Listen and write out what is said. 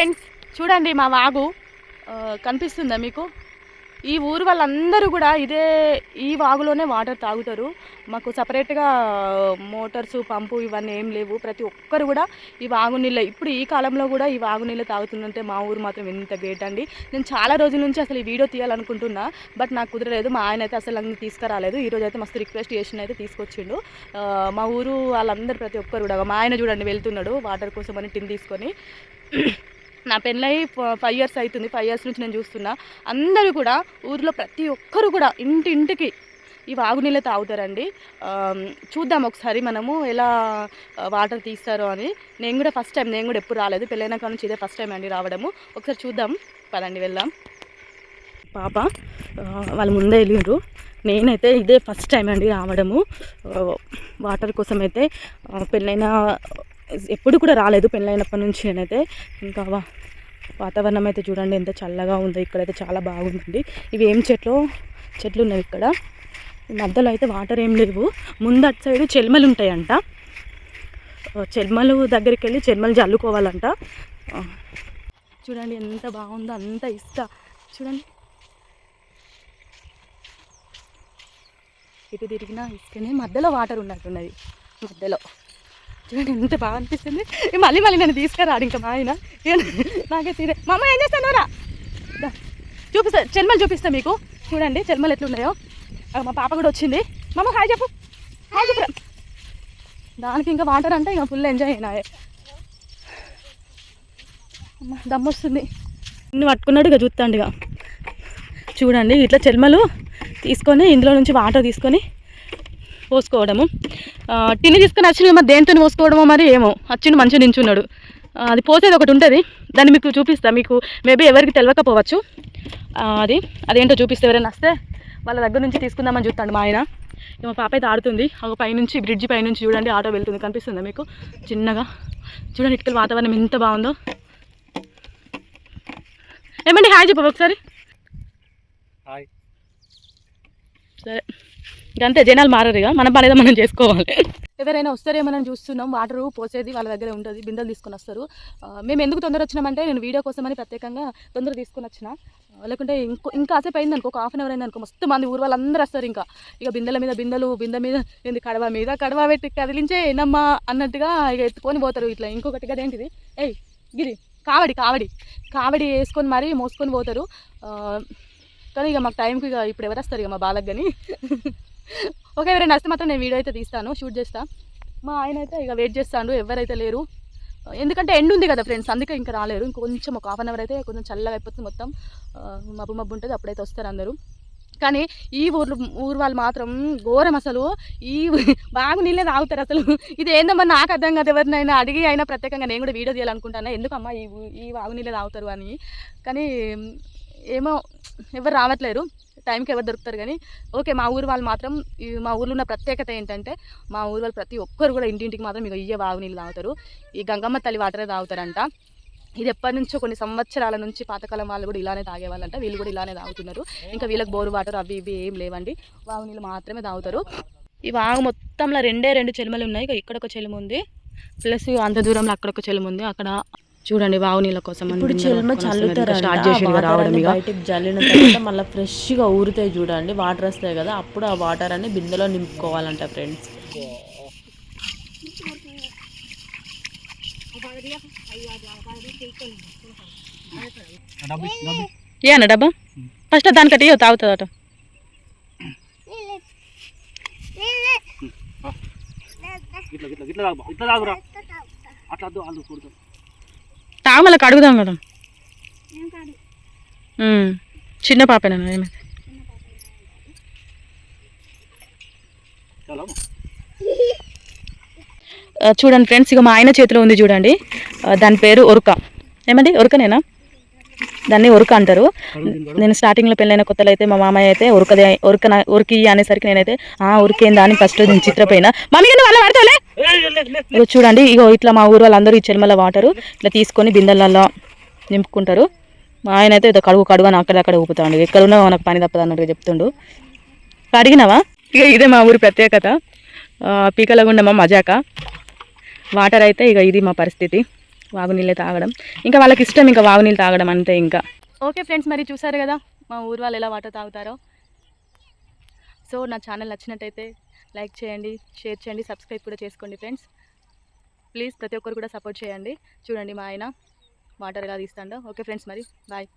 Friends చూడండి మా వాగు. కనిపిస్తుందా మీకు? ఈ ఊరు వాళ్ళందరూ కూడా ఇదే ఈ వాగులోనే వాటర్ తాగుతారు. మాకు సపరేట్గా మోటార్స్ పంపు ఇవన్నీ ఏం లేవు. ప్రతి ఒక్కరు కూడా ఈ వాగు నీళ్ళే. ఇప్పుడు ఈ కాలంలో కూడా ఈ వాగు నీళ్ళు తాగుతుందంటే మా ఊరు మాత్రం ఎంత గ్రేట్ అండి. నేను చాలా రోజుల నుంచి అసలు ఈ వీడియో తీయాలనుకుంటున్నా బట్ నాకు కుదరలేదు. మా ఆయన అయితే అసలు అన్ని తీసుకురాలేదు. ఈరోజు అయితే మస్తు రిక్వెస్ట్ చేసిన అయితే తీసుకొచ్చిండు. మా ఊరు వాళ్ళందరూ ప్రతి ఒక్కరు కూడా మా ఆయన చూడండి వెళ్తున్నాడు వాటర్ కోసం అని టిన్ తీసుకొని. నా పెళ్ళై ఫైవ్ ఇయర్స్ అవుతుంది ఫైవ్ ఇయర్స్ నుంచి నేను చూస్తున్నా. అందరూ కూడా ఊర్లో ప్రతి ఒక్కరు కూడా ఇంటి ఇంటికి ఈ వాగునీళ్ళే తాగుతారండి. చూద్దాం ఒకసారి మనము ఎలా వాటర్ తీస్తారో అని. నేను కూడా ఫస్ట్ టైం నేను కూడా ఎప్పుడు రాలేదు. పెళ్ళైన కాడ నుంచి ఇదే ఫస్ట్ టైం అండి రావడము. ఒకసారి చూద్దాం. పదండి వెళ్దాం. పాప వాళ్ళు ముందే వెళ్ళిండ్రు నేనైతే ఇదే ఫస్ట్ టైం అండి రావడము. వాటర్ కోసం అయితే ఆ, పెళ్ళైన ఎప్పుడు కూడా రాలేదు పెళ్ళైనప్పటి నుంచి నేనైతే. ఇంకా వా- వాతావరణం అయితే చూడండి ఎంత చల్లగా ఉందో ఇక్కడైతే చాలా బాగుందండి. ఇవి ఏం చెట్లు? చెట్లు ఉన్నాయి ఇక్కడ. మధ్యలో అయితే వాటర్ ఏం లేవు. ముందు అటు సైడ్ చెల్మలు ఉంటాయంట. చెల్మలు దగ్గరికి వెళ్ళి చెల్మలు జల్లుకోవాలంట. చూడండి ఎంత బాగుందో అంత ఇష్ట. చూడండి. ఇటు తిరిగిన ఇసుకనే మధ్యలో వాటర్ ఉన్నట్టున్నది. మధ్యలో. చూడండి ఎంత బాగా అనిపిస్తుంది. మళ్ళీ మళ్ళీ నన్ను తీసుకురాడు ఇంకా మా ఆయన. ఏ- నాకే తీరే మా అమ్మ ఏం చేస్తాను రా చూపిస్తా చెల్మలు చూపిస్తా మీకు. చూడండి చర్మలు ఎట్లున్నాయో. మా పాప కూడా వచ్చింది. మా అమ్మ హాయ్ చెప్పు. హాయ్ చెప్పు. దానికి ఇంకా వాటర్ అంటే ఇంకా ఫుల్ ఎంజాయ్ అయినాయే. దమ్ము వస్తుంది. ఇన్ని పట్టుకున్నాడు ఇక చూస్తాండి ఇక. చూడండి ఇట్లా చెల్మలు తీసుకొని ఇందులో నుంచి వాటర్ తీసుకొని పోసుకోవడము. టిన్ని తీసుకొని వచ్చిన మరి దేంతో పోసుకోవడమో మరి ఏమో. వచ్చిండు మంచిగా నించున్నాడు. అది పోసేది ఒకటి ఉంటుంది. దాన్ని మీకు చూపిస్తా. మీకు మేబీ ఎవరికి తెలియకపోవచ్చు అది. అదేంటో చూపిస్తే ఎవరైనా వస్తే వాళ్ళ దగ్గర నుంచి తీసుకుందామని చూస్తాడు మా ఆయన. మా పాప అయితే ఆడుతుంది. ఒక పైనుంచి బ్రిడ్జి పైనుంచి చూడండి ఆటో వెళ్తుంది. కనిపిస్తుందా మీకు? చిన్నగా. చూడండి ఇటుకల వాతావరణం ఎంత బాగుందో. ఏమండి హాయ్ చెప్పు ఒకసారి. హాయ్. సరే. అంతే జనాలు మారరు ఇక మన పని మనం చేసుకోవాలి. ఎవరైనా వస్తారేమో చూస్తున్నాం వాటర్ పోసేది వాళ్ళ దగ్గర ఉంటుంది బిందెలు తీసుకొని వస్తారు. మేము ఎందుకు తొందర వచ్చినామంటే నేను వీడియో కోసం అని ప్రత్యేకంగా తొందర తీసుకొని వచ్చిన. లేకుంటే ఇంకో ఇంకా కాసేపు అయింది అనుకో ఒక హాఫ్ అన్ అవర్ అయింది అనుకో మస్తు మంది ఊరు వాళ్ళందరూ వస్తారు ఇంకా. ఇక బిందెల మీద బిందెలు బిందె మీద ఏంది కడవ మీద కడవ పెట్టి కదిలించే ఏనమ్మా అన్నట్టుగా ఇక ఎత్తుకొని పోతారు ఇట్లా. ఇంకొకటి కదా ఏంటిది? ఏయ్ గిరి కావడి కావడి. కావడి వేసుకొని మరీ మోసుకొని పోతారు. కానీ ఇక మాకు టైంకి ఇక ఇప్పుడు ఎవరు వస్తారు ఇక మా బాలకు కానీ ఓకే ఎవరైనా వస్తే మాత్రం నేను వీడియో అయితే తీస్తాను షూట్ చేస్తా. మా ఆయన అయితే ఇక వెయిట్ చేస్తాను ఎవరైతే లేరు. ఎందుకంటే ఎండ్ ఉంది కదా ఫ్రెండ్స్ అందుకే ఇంకా రాలేరు. ఇంకొంచెం ఒక హాఫ్ అన్ అవర్ అయితే కొంచెం చల్లగా అయిపోతుంది మొత్తం. మబ్బు మబ్బు ఉంటుంది అప్పుడైతే వస్తారు అందరూ. కానీ ఈ ఊర్లు ఊరు వాళ్ళు మాత్రం ఘోరం అసలు. ఈ బాగు నీళ్ళే తాగుతారు అసలు. ఇది ఏందమ్మా నాకు అర్థం కాదు ఎవరినైనా అడిగి అయినా ప్రత్యేకంగా నేను కూడా వీడియో తీయాలనుకుంటాను? ఎందుకమ్మా ఈ ఈ వాగు నీళ్ళే తాగుతారు అని. కానీ ఏమో ఎవరు రావట్లేరు. టైంకి ఎవరు దొరుకుతారు కానీ ఓకే మా ఊరు వాళ్ళు మాత్రం ఈ మా ఊర్లో ఉన్న ప్రత్యేకత ఏంటంటే మా ఊరు వాళ్ళు ప్రతి ఒక్కరు కూడా ఇంటింటికి మాత్రం ఇక ఇయ్యే బాగు నీళ్ళు తాగుతారు. ఈ గంగమ్మ తల్లి వాటరే తాగుతారంట. ఇది ఎప్పటి నుంచో కొన్ని సంవత్సరాల నుంచి పాతకాలం వాళ్ళు కూడా ఇలానే తాగేవాళ్ళంట వీళ్ళు కూడా ఇలానే తాగుతున్నారు. ఇంకా వీళ్ళకి బోరు వాటర్ అవి ఇవి ఏం లేవండి. వాగు నీళ్ళు మాత్రమే తాగుతారు. ఈ వాగు మొత్తంలో రెండే రెండు చెలుమలు ఉన్నాయి. ఇక ఇక్కడ ఒక చెలుము ఉంది ప్లస్ అంత దూరంలో అక్కడ ఒక చెలుము ఉంది అక్కడ చూడండి వాగు నీళ్ళ కోసం ఇప్పుడు చెల్మ చల్లుతారు స్టార్ట్ చేసి రావడం ఇక. బయటకు జల్లిన తర్వాత మళ్ళీ ఫ్రెష్గా ఊరుతాయి చూడండి. వాటర్ వస్తాయి కదా అప్పుడు ఆ వాటర్ అన్ని బిందెలో నింపుకోవాలంట ఫ్రెండ్స్. ఏ అన్న డబ్బా? ఫస్ట్ దానికట్టి తాగుతుందట ఇట్లా ఇట్లా ఇట్లా ఇట్లా తాగురా. అట్లా వద్దు వాళ్ళు కొడుతారు. తాగమలకి అడుగుదాం కదా. చిన్న పాపేనా ఏమైతే చూడండి ఫ్రెండ్స్ ఇక మా ఆయన చేతిలో ఉంది చూడండి. దాని పేరు ఒరుక. ఏమండి? ఒరుకనేనా? దాన్ని ఒరుక అంటారు. నేను స్టార్టింగ్లో పెళ్ళైన కొత్తలో అయితే మా మామయ్య అయితే ఉరకదే ఉరక ఉరికి అనేసరికి నేనైతే ఆ ఉరికేందా అని ఫస్ట్ నేను చిత్రపోయిన. మమ్మీ పడతావులే ఇగో చూడండి ఇగో ఇట్లా మా ఊరు వాళ్ళందరూ ఈ చెల్మల వాటరు ఇట్లా తీసుకొని బిందెలలో నింపుకుంటారు. మా ఆయన అయితే ఇదో కడుగు కడుగు అని అక్కడక్కడ ఊపుతాడు. ఎక్కడ ఉన్నా నాకు పని తప్పదు అన్నట్టుగా చెప్తుండు. అడిగినావా? ఇక ఇదే మా ఊరి ప్రత్యేకత. పీకలగుండమ్మ మజాక. వాటర్ అయితే ఇక ఇది మా పరిస్థితి. వాగునీళ్ళే తాగడం. ఇంకా వాళ్ళకి ఇష్టం ఇంకా వాగునీళ్ళు తాగడం అంతే ఇంకా. ఓకే ఫ్రెండ్స్ మరి చూసారు కదా మా ఊరు వాళ్ళు ఎలా వాటర్ తాగుతారో? సో నా ఛానల్ నచ్చినట్టయితే లైక్ చేయండి షేర్ చేయండి సబ్స్క్రైబ్ కూడా చేసుకోండి ఫ్రెండ్స్. ప్లీజ్ ప్రతి ఒక్కరు కూడా సపోర్ట్ చేయండి. చూడండి మా ఆయన వాటర్ ఎలా తీస్తాడో. ఓకే ఫ్రెండ్స్ మరి బాయ్.